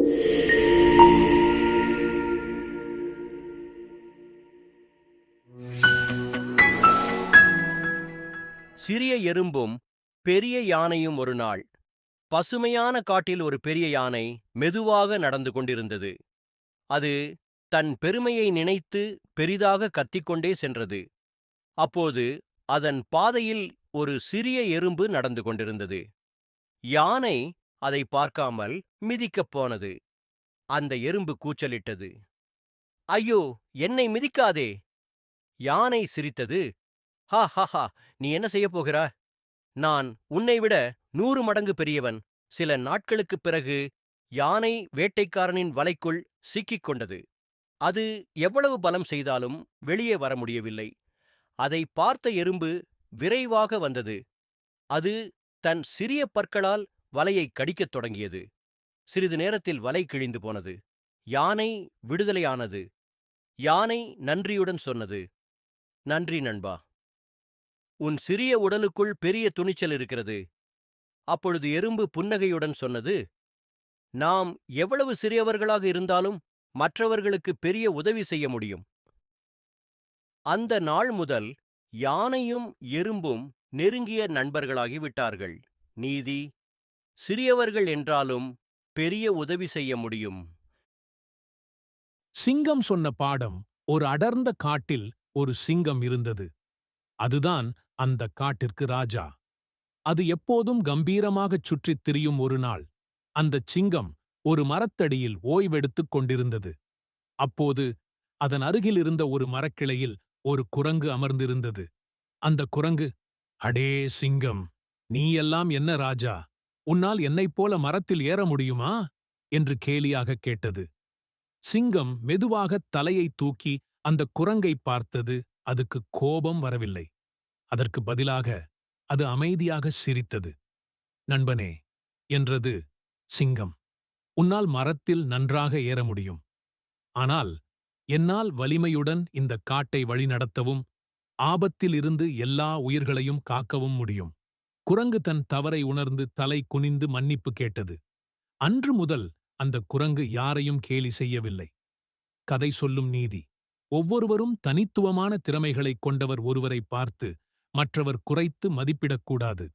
சிறிய எறும்பும் பெரிய யானையும் ஒரு நாள். பசுமையான காட்டில் ஒரு பெரிய யானை மெதுவாக நடந்து கொண்டிருந்தது. அது தன் பெருமையை நினைத்து பெரிதாக கத்திக்கொண்டே சென்றது. அப்போது அதன் பாதையில் ஒரு சிறிய எறும்பு நடந்து கொண்டிருந்தது. யானை அதை பார்க்காமல் மிதிக்கப் போனது. அந்த எறும்பு கூச்சலிட்டது. ஐயோ என்னை மிதிக்காதே! யானை சிரித்தது. ஹா ஹா ஹா நீ என்ன செய்யப் போகிறா நான் உன்னை விட நூறு மடங்கு பெரியவன். சில நாட்களுக்குப் பிறகு யானை வேட்டைக்காரனின் வலைக்குள் சிக்கிக் கொண்டது. அது எவ்வளவு பலம் செய்தாலும் வெளியே வர முடியவில்லை. அதை பார்த்த எறும்பு விரைவாக வந்தது. அது தன் சிறிய பற்களால் வலையை கடிக்கத் தொடங்கியது. சிறிது நேரத்தில் வலை கிழிந்து போனது. யானை விடுதலையானது. யானை நன்றியுடன் சொன்னது. நன்றி நண்பா. உன் சிறிய உடலுக்குள் பெரிய துணிச்சல் இருக்கிறது. அப்பொழுது எறும்பு புன்னகையுடன் சொன்னது நாம் எவ்வளவு சிறியவர்களாக இருந்தாலும் மற்றவர்களுக்கு பெரிய உதவி செய்ய முடியும். அந்த நாள் முதல் யானையும் எறும்பும் நெருங்கிய நண்பர்களாகி விட்டார்கள். நீதி சிறியவர்கள் என்றாலும் பெரிய உதவி செய்ய முடியும். சிங்கம் சொன்ன பாடம் ஒரு அடர்ந்த காட்டில் ஒரு சிங்கம் இருந்தது. அதுதான் அந்த காட்டிற்கு ராஜா. அது எப்போதும் கம்பீரமாகச் சுற்றித் திரியும் ஒரு நாள். அந்தச் சிங்கம் ஒரு மரத்தடியில் ஓய்வெடுத்துக் கொண்டிருந்தது. அப்போது அதன் அருகிலிருந்த ஒரு மரக்கிளையில் ஒரு குரங்கு அமர்ந்திருந்தது. அந்த குரங்கு அடே சிங்கம் நீ எல்லாம் என்ன ராஜா? உன்னால் என்னைப் போல மரத்தில் ஏற முடியுமா? என்று கேலியாகக் கேட்டது. சிங்கம் மெதுவாகத் தலையைத் தூக்கி அந்த குரங்கை பார்த்தது. அதுக்கு கோபம் வரவில்லை. அதற்கு பதிலாக அது அமைதியாக சிரித்தது. நண்பனே என்றது சிங்கம் உன்னால் மரத்தில் நன்றாக ஏற முடியும். ஆனால் என்னால் வலிமையுடன் இந்த காட்டை வழிநடத்தவும் ஆபத்திலிருந்து எல்லா உயிர்களையும் காக்கவும் முடியும். குரங்கு தன் தவறை உணர்ந்து தலை குனிந்து மன்னிப்பு கேட்டது. அன்று முதல் அந்த குரங்கு யாரையும் கேலி செய்யவில்லை. கதை சொல்லும் நீதி. ஒவ்வொருவரும் தனித்துவமான திறமைகளைக் கொண்டவர் ஒருவரை பார்த்து மற்றவர் குறைத்து மதிப்பிடக்கூடாது.